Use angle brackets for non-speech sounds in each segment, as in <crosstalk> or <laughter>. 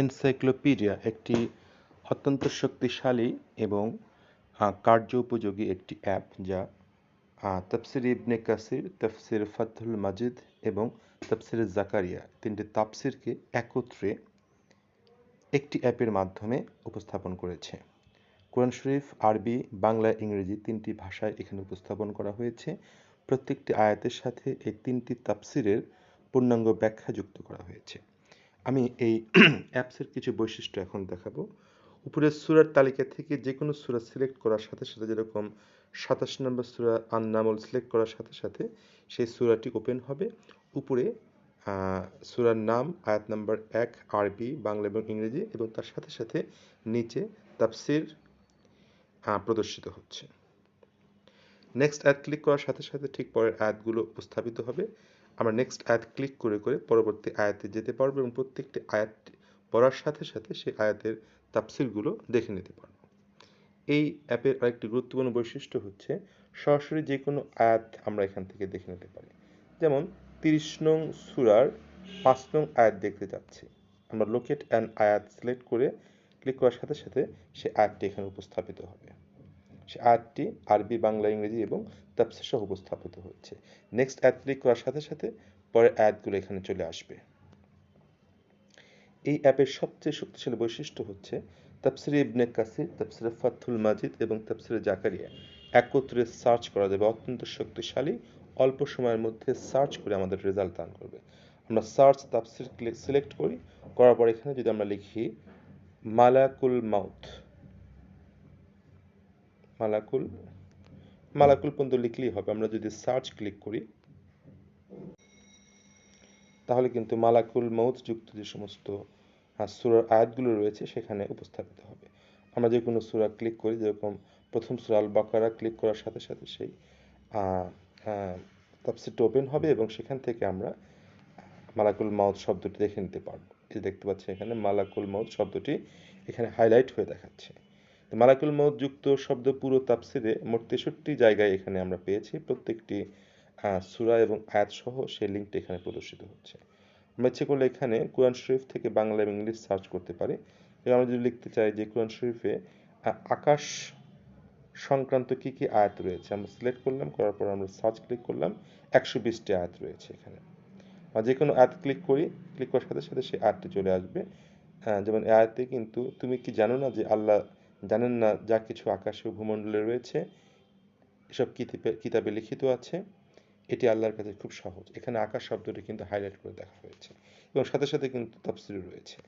Encyclopedia, একটি অত্যন্ত শক্তিশালী এবং কার্য উপযোগী একটি অ্যাপ যা তফসির ইবনে কাসির, তফসির ফাতুল মাজিদ এবং তফসির জাকারিয়া তিনটি তাফসিরকে একত্রে একটি অ্যাপের মাধ্যমে উপস্থাপন করেছে। কোরআন শরীফ, আরবি, বাংলা, ইংরেজি তিনটি ভাষায় এখানে উপস্থাপন করা হয়েছে। প্রত্যেকটি আয়াতের সাথে এই তিনটি তাফসিরের পূর্ণাঙ্গ ব্যাখ্যা যুক্ত করা হয়েছে। আমি এই <clears throat> অ্যাপসের কিছু বৈশিষ্ট্য এখন দেখাবো। উপরের সুরার তালিকা থেকে যে কোনো সুরা সিলেক্ট করার সাথে সাথে, যেরকম সাতাশ নম্বর সুরা আন্নামল সিলেক্ট করার সাথে সাথে সেই সুরাটি ওপেন হবে। উপরে সুরার নাম, আয়াত নাম্বার এক, আরবি, বাংলা এবং ইংরেজি এবং তার সাথে সাথে নিচে তাফসির প্রদর্শিত হচ্ছে। নেক্সট অ্যাড ক্লিক করার সাথে সাথে ঠিক পরের আয়াতগুলো উপস্থাপিত হবে। আমরা নেক্সট আয়াত ক্লিক করে করে পরবর্তী আয়াতে যেতে পারব এবং প্রত্যেকটি আয়াত পড়ার সাথে সাথে সেই আয়াতের তাফসিলগুলো দেখে নিতে পারব। এই অ্যাপের আরেকটি গুরুত্বপূর্ণ বৈশিষ্ট্য হচ্ছে সরাসরি যে কোনো আয়াত আমরা এখান থেকে দেখে নিতে পারি। যেমন তিরিশ নং সুরার পাঁচ নং আয়াত দেখতে যাচ্ছি। আমরা লোকেট অ্যান আয়াত সিলেক্ট করে ক্লিক করার সাথে সাথে সে আয়াতটি এখানে উপস্থাপিত হবে। আয়াতটি আরবি, বাংলা, ইংরেজি এবং তাফসির সহ উপস্থাপিত হচ্ছে নেক্সট অ্যাড ক্লিক করার সাথে সাথে পরের অ্যাডগুলো এখানে চলে আসবে। এই অ্যাপের সবচেয়ে শক্তিশালী বৈশিষ্ট্য হচ্ছে তাফসিরে ইবনে কাসির, তাফসিরে ফাথুল মাজিদ এবং তাফসিরে জাকারিয়া। একত্রে সার্চ করা যাবে। অত্যন্ত শক্তিশালী, অল্প সময়ের মধ্যে সার্চ করে আমাদের রেজাল্ট দান করবে। আমরা সার্চ তাফসির সিলেক্ট করি। করার পর এখানে যদি আমরা লিখি মালাকুল মাউথ মালাকুল মালাকুল পর্যন্ত লিখলেই হবে। আমরা যদি সার্চ ক্লিক করি, তাহলে কিন্তু মালাকুল মৌত যুক্ত যে সমস্ত সুরার আয়াতগুলো রয়েছে, সেখানে উপস্থাপিত হবে। আমরা যে কোনো সুরা ক্লিক করি, যেরকম প্রথম সুরা আল বাকারা ক্লিক করার সাথে সাথে সেই তাপসিটটা ওপেন হবে এবং সেখান থেকে আমরা মালাকুল মাউত শব্দটি দেখে নিতে পারব। এই দেখতে পাচ্ছি এখানে মালাকুল মাউত শব্দটি এখানে হাইলাইট হয়ে দেখাচ্ছে। মালাকুল মৌত যুক্ত শব্দ পুরো তাপসিরে মোট তেষট্টি জায়গায় এখানে আমরা পেয়েছি। প্রত্যেকটি সুরা এবং আয়াত সহ সেই লিঙ্কটি এখানে প্রদর্শিত হচ্ছে। আমরা ইচ্ছে করলে এখানে কোরআন শরীফ থেকে বাংলা এবং ইংলিশ সার্চ করতে পারি। এবং আমরা যদি লিখতে চাই যে কোরআন শরীফে আকাশ সংক্রান্ত কি কি আয়াত রয়েছে, আমরা সিলেক্ট করলাম, করার পর আমরা সার্চ ক্লিক করলাম, একশো বিশটি আয়াত রয়েছে এখানে। যে কোনো আয়াত ক্লিক করি, ক্লিক করার সাথে সাথে সেই আয়াতটি চলে আসবে। যেমন আয়াতে কিন্তু তুমি কি জানো না যে আল্লাহ জানেন না যা কিছু আকাশে ভূমণ্ডলে রয়েছে, এসব কিতাবে লিখিত আছে। এটি আল্লাহর কাছে খুব সহজ। এখানে আকাশ শব্দটি কিন্তু হাইলাইট করে দেখা হয়েছে এবং সাথে সাথে কিন্তু তফসিল রয়েছে।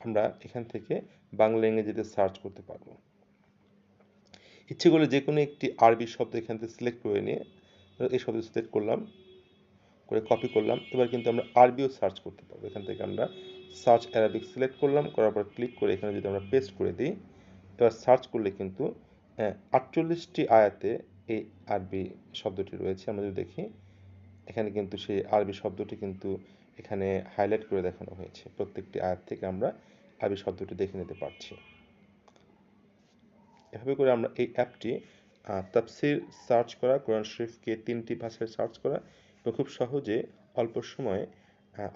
আমরা এখান থেকে বাংলা ইংরেজিতে সার্চ করতে পারব। ইচ্ছে করলে যে কোনো একটি আরবি শব্দ এখান থেকে সিলেক্ট করে নিয়ে এই শব্দ সিলেক্ট করলাম, করে কপি করলাম। এবার কিন্তু আমরা আরবিও সার্চ করতে পারব। এখান থেকে আমরা সার্চ অ্যারাবিক সিলেক্ট করলাম, করার পর ক্লিক করে এখানে যদি আমরা পেস্ট করে দিই এবার সার্চ করলে কিন্তু আটচল্লিশটি আয়াতে এই আরবি শব্দটি রয়েছে। আমরা যদি দেখি, এখানে কিন্তু সেই আরবি শব্দটি কিন্তু এখানে হাইলাইট করে দেখানো হয়েছে। প্রত্যেকটি আয়াত থেকে আমরা আরবি শব্দটি দেখে নিতে পারছি। এভাবে করে আমরা এই অ্যাপটি তাফসির সার্চ করা, কোরআন শরীফকে তিনটি ভাষায় সার্চ করা এবং খুব সহজে অল্প সময়ে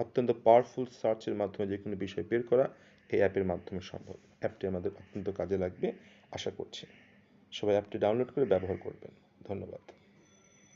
অত্যন্ত পাওয়ারফুল সার্চের মাধ্যমে যে কোনো বিষয় বের করা এই অ্যাপের মাধ্যমে সম্ভব। অ্যাপটি আমাদের অত্যন্ত কাজে লাগবে, আশা করছি। সবাই অ্যাপটি ডাউনলোড করে ব্যবহার করবেন। ধন্যবাদ।